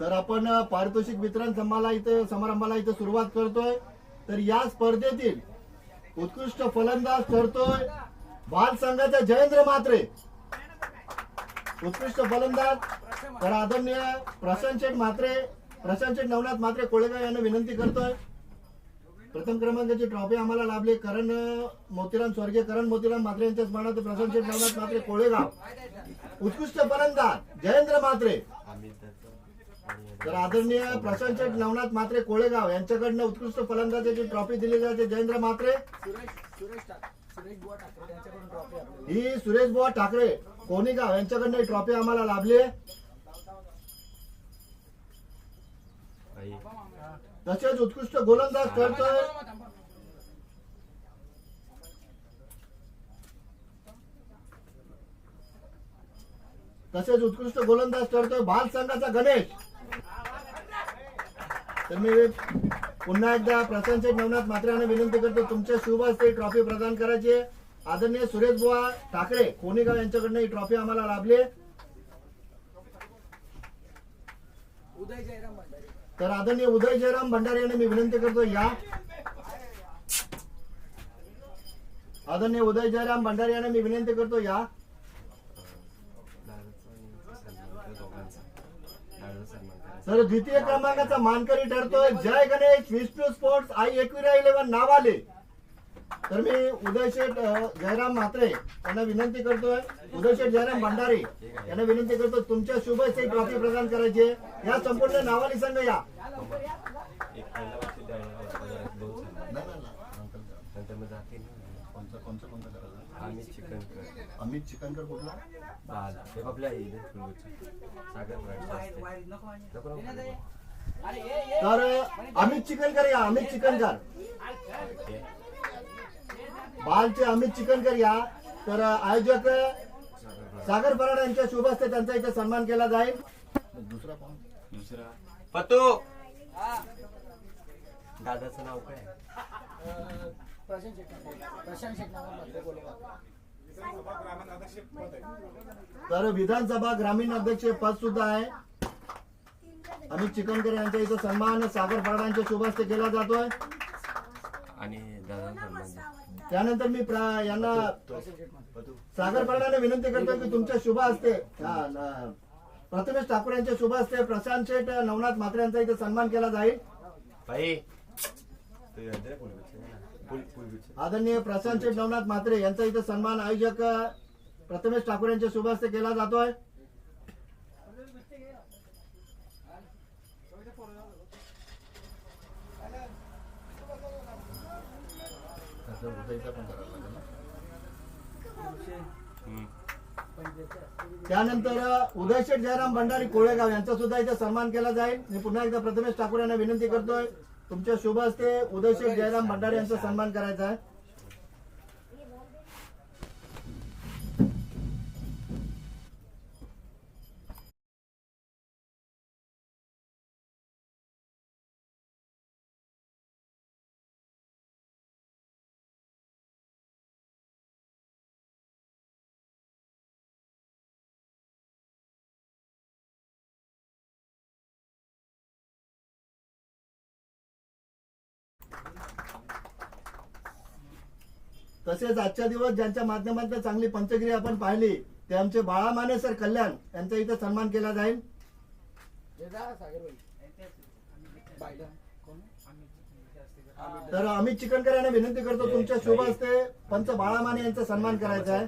तर आपण पारितोषिक वितरण समाला इथं समारंभाला इथं सुरुवात करतोय. तर या स्पर्धेतील उत्कृष्ट फलंदाज ठरतोय बाल संघाचा जयेंद्र मात्रे उत्कृष्ट फलंदाज तर आदरणीय प्रशांत शेठ मात्रे प्रशांत शेठ नवनाथ मात्रे कोळेगाव यांना विनंती करतोय. प्रथम क्रमांकाची ट्रॉफी आम्हाला लाभली करण मोतीराम स्वर्गीय करण मोतीराम मात्रे यांच्या स्मरणार्थ प्रशांत शेठ नवनाथ मात्रे कोळेगाव. उत्कृष्ट फलंदाज जयेंद्र मात्रे तर आदरणीय प्रशांत नवनाथ मात्रे कोळेगाव यांच्याकडनं उत्कृष्ट फलंदाजाची ट्रॉफी दिली जाते. जयेंद्र मात्रे? ही सुरेश बुवा ठाकरे कोणीगाव यांच्याकडनं ही ट्रॉफी आम्हाला लाभली तसेच उत्कृष्ट गोलंदाज करतोय. तसेच उत्कृष्ट गोलंदाज ठरतोय बाल संघाचा गणेश. तर मी पुन्हा एकदा प्रशांत शेठ नवनाथ मात्रे यांना विनंती करतो तुमच्या शुभ हस्ते ही ट्रॉफी प्रदान करायची. आहे. आदरणीय सुरेश बुवा ठाकरे कोणीगाव यांच्याकडनं ही ट्रॉफी आम्हाला लाभली तर आदरणीय उदय जयराम भंडारे यांना मी विनंती करतो या. आदरणीय उदय जयराम भंडारे यांना मी विनंती करतो या. तर द्वितीय क्रमांकाचा मानकरी ठरतोय. जय गणेश विष्णू स्पोर्ट्स आई एकविरा इलेव्हन नावाले. तर मी उदय शेठ जयराम म्हात्रे यांना विनंती करतोय. उदय शेठ जयराम भंडारे यांना विनंती करतो तुमच्या शुभ हस्ते ट्रॉफी प्रदान करायची आहे. या संपूर्ण नावाली संघ या. कोणचं कोणतं करायचं आम्ही चिकन कर. अमित चिकनकर कुठला? बाल. हे आपल्या इथे सागर तर अमित चिकनकर या अमित चिकनकर. बालचे अमित चिकनकर या. तर आयोजक सागर सागर पराड यांच्या शुभ हस्ते त्यांचा इथे सन्मान केला जाईल. दुसरा कोण दुसरा. पतो दादाचं नाव काय? प्रशांत प्रशांत तर विधानसभा ग्रामीण अध्यक्ष पद सुद्धा आहे. अमित चिकनकर यांच्या इथे सन्मान सागर पराड यांच्या शुभ हस्ते केला जातोय. आणि. त्यानंतर मी प्रा- यांना सागर पराडाने विनंती करतो की तुमच्या शुभ हस्ते हा, न- प्रथमेश ठाकूर यांच्या शुभ हस्ते प्रशांत शेठ नवनाथ म्हात्रे यांचा इथे सन्मान केला जाईल. आदरणीय प्रशांत शेठ नवनाथ म्हात्रे यांचा इथं सन्मान आयोजक प्रथमेश ठाकूर यांच्या शुभ केला जातोय. त्यानंतर उदय शेठ जयराम भंडारी कोळेगाव यांचा सुद्धा इथे सन्मान केला जाईल. मी पुन्हा एकदा प्रथमेश ठाकूर यांना विनंती करतोय. तुमच्या शुभ हस्ते उदयशेठ जयराम भंडारे यांचा सन्मान करायचा आहे. तसेच आजच्या दिवस ज्यांच्या माध्यमातून चांगली पंचगिरी आपण पाहिली ते आमचे बाळा माने सर कल्याण यांचा इथे सन्मान केला जाईल. तर अमित चिकनकर यांना विनंती करतो तुमच्या शुभ हस्ते पंच बाळा माने यांचा सन्मान करायचा आहे.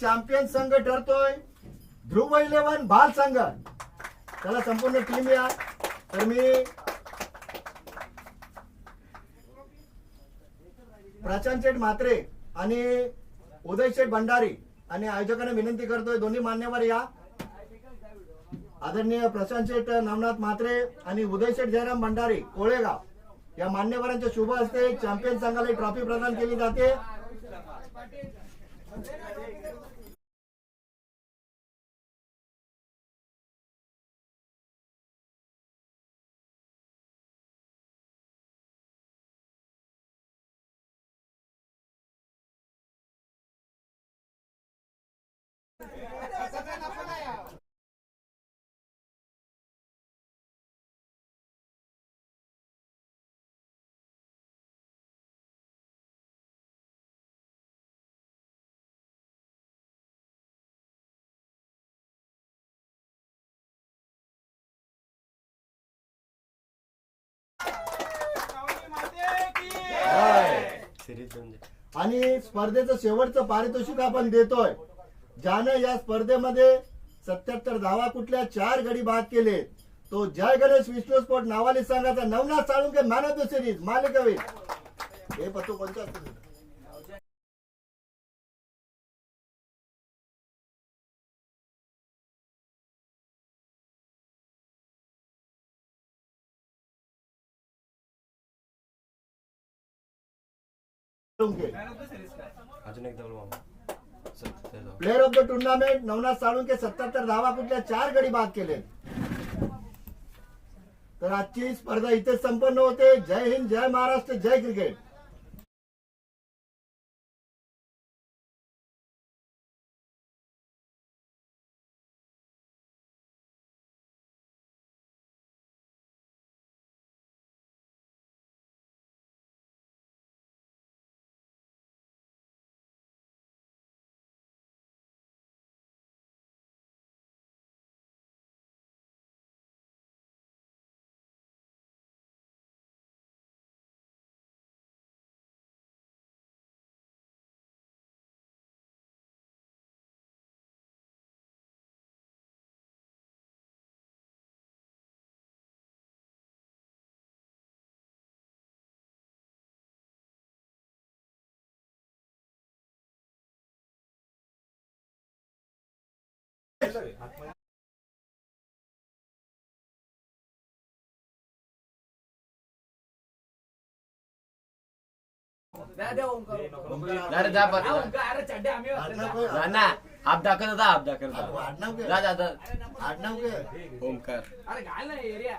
चॅम्पियन संघ ठरतोय. ध्रुव इलेव्हन बाल संघ. त्याला संपूर्ण टीम या. तर मी प्रशांत शेठ म्हात्रे आणि उदय शेठ भंडारी आणि आयोजकांना विनंती करतोय दोन्ही मान्यवर या. आदरणीय प्रशांत शेठ नामनाथ म्हात्रे आणि उदय शेठ जयराम भंडारी कोळेगाव. या मान्यवरांच्या शुभ हस्ते चॅम्पियन संघाला ट्रॉफी प्रदान केली जाते. आणि स्पर्धेचं शेवटचं पारितोषिक आपण देतोय. ज्यानं या स्पर्धेमध्ये सत्याहत्तर धावा कुठल्या चार गडी बाद केले तो जय गणेश विष्णू स्पोर्ट नावाली संघाचा Navnath Salunke man of the series मालिकवीर. हे पत्तो कोणत्या असतो साळुंके अजून एकदा बोल मामा चल, ते जाऊ. Player of the tournament Navnath Salunke सत्याहत्तर धावा कुठल्या चार गडी बाद केले. तर आजची स्पर्धा इथेच संपन्न होते. जय हिंद जय महाराष्ट्र जय क्रिकेट. आत्मा ना आप दाखल होता आप दाखल होता आडनाव के ओमकार अरे घाल ना एरिया